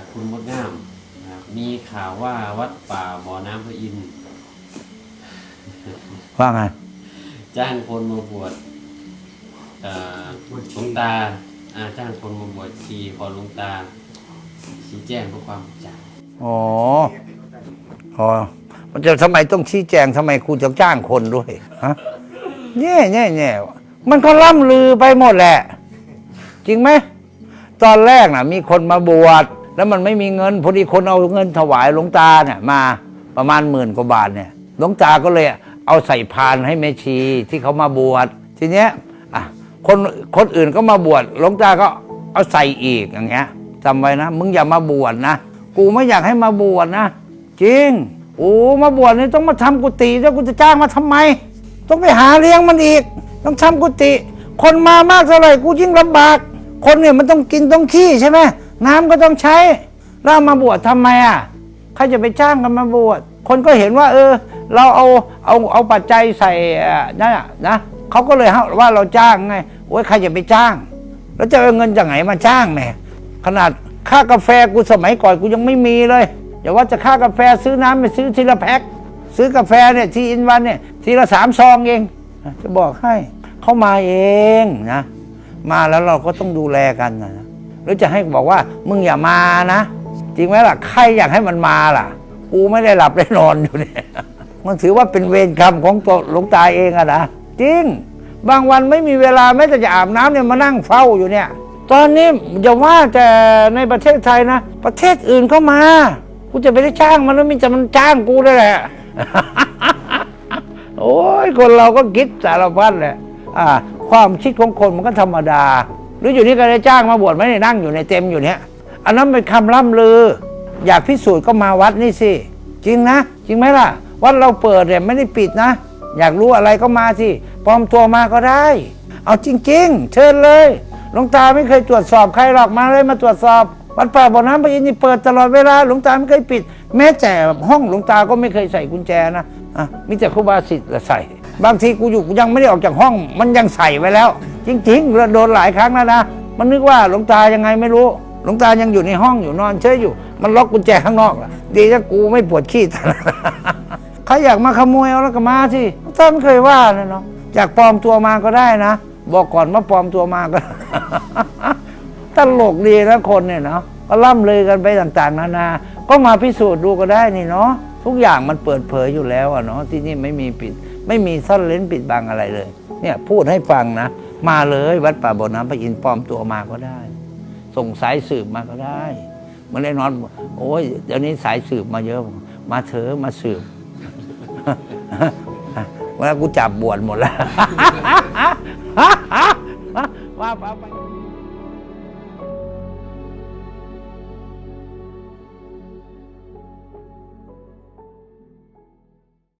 จากคุณมดงามนะครับมีข่าวว่าวัดป่าบ่อน้ำพระอินทร์ว่าไงจ้างคนมาบวชเอ่อหลวงตาอ่าจ้างคนมาบวชชีขอหลวงตาชี้แจงเพื่อความกระจ่างอ๋ออ๋อมันจะทำไมต้องชี้แจงทำไมครูจะจ้างคนด้วยฮะแย่แย่แย่มันก็ล่ำลือไปหมดแหละ จริงไหมตอนแรกน่ะ มีคนมาบวช แล้วมันไม่มีเงินพอดีคนเอาเงินถวายหลวงตาเนี่ยมาประมาณหมื่นกว่าบาทเนี่ยหลวงตาก็เลยเอาใส่พานให้แม่ชีที่เขามาบวชทีเนี้ยอะคนคนอื่นก็มาบวชหลวงตาก็เอาใส่อีกอย่างเงี้ยจำไว้นะมึงอย่ามาบวชนะกูไม่อยากให้มาบวชนะจริงโอ้มาบวชนี่ต้องมาทำกุฏิแล้วกูจะจ้างมาทำไม ต้องไปหาเลี้ยงมันอีก ต้องทำกุฏิคนมามากเท่าไหร่กูยิ่งลำบาก คนเนี่ยมันต้องกินต้องขี้ใช่ไหม น้ำก็ต้องใช้แล้วเอามาบวชทำไมอะใครจะไปจ้างกันมาบวชคนก็เห็นว่า เออ เราเอาเอาเอาปัจจัยใส่นั่นนะนะเขาก็เลยว่าเราจ้างไงโอ้ยใครจะไปจ้าง แล้วจะเอาเงินจากไหนมาจ้างเนี่ยขนาดค่ากาแฟกูสมัยก่อนกูยังไม่มีเลยอย่าว่าจะค่ากาแฟซื้อน้ำไปซื้อทีละแพ็คซื้อกาแฟเนี่ยทีอินวันเนี่ยทีละสามซองเองจะบอกให้เขามาเองนะมาแล้วเราก็ต้องดูแลกันนะ รือจะให้บอกว่ามึงอย่ามานะ จริงไหมล่ะใครอยากให้มันมาล่ะ กูไม่ได้หลับได้นอนอยู่เนี่ยมันถือว่าเป็นเวรกรรมของตัวหลวงตาเองอะนะจริง บางวันไม่มีเวลาแม้แต่จะอาบน้ำเนี่ยมานั่งเฝ้าอยู่เนี่ย ตอนนี้อย่าว่าแต่ในประเทศไทยนะ ประเทศอื่นก็มา กูจะไปได้จ้างมันแล้วมีแต่มันจ้างกูได้แหละ โอ้ยคนเราก็คิดสารพัดแหละอ่า ความคิดของคนมันก็ธรรมดา หรืออยู่นี่ก็ได้จ้างมาบวชไม่ได้นั่งอยู่ในเต็มอยู่เนี้ยอันนั้นเป็นคำล่ำลือ อยากพิสูจน์ก็มาวัดนี่สิ จริงนะ จริงไหมล่ะ วัดเราเปิดเนี่ยไม่ได้ปิดนะ อยากรู้อะไรก็มาสิปลอมตัวมาก็ได้ เอาจริง ๆ เชิญเลยหลวงตาไม่เคยตรวจสอบใครหรอกมาเลยมาตรวจสอบวัดป่าบ่อน้ำพระอินทร์นี่เปิดตลอดเวลาหลวงตาไม่เคยปิด แม้แต่ห้องหลวงตาก็ไม่เคยใส่กุญแจนะอะมีแต่ครูบาสิทธิ์ละใส่ บางทีกูอยู่กูยังไม่ได้ออกจากห้อง มันยังใส่ไว้แล้ว จริงๆเราโดนหลายครั้งแล้วนะ มันนึกว่าหลวงตายังไงไม่รู้ หลวงตายังอยู่ในห้องอยู่นอนเฉยอยู่ มันล็อกกุญแจข้างนอกล่ะ ดีถ้ากูไม่ปวดขี้ตอนนั้นใครอยากมาขโมยเอาแล้วก็มาสิท่านไม่เคยว่านะเนาะอยากปลอมตัวมาก็ได้นะ บอกก่อนว่าปลอมตัวมาก็ตลกดีนะคนเนี่ยเนาะก็ล่ำเลยกันไปต่างๆ นานา ก็มาพิสูจน์ดูก็ได้นี่เนาะทุกอย่างมันเปิดเผยอยู่แล้วอะเนาะที่นี่ไม่มีปิด ไม่มีซ่อนเล้นปิดบังอะไรเลย เนี่ยพูดให้ฟังนะ มาเลยวัดป่าบ่อน้ำพระอินทร์ปลอมตัวมาก็ได้ ส่งสายสืบมาก็ได้มันได้นอนโอ้ยเดี๋ยวนี้สายสืบมาเยอะ มาเถอะมาสืบเวลากูจับบวชหมดแล้วว่าไป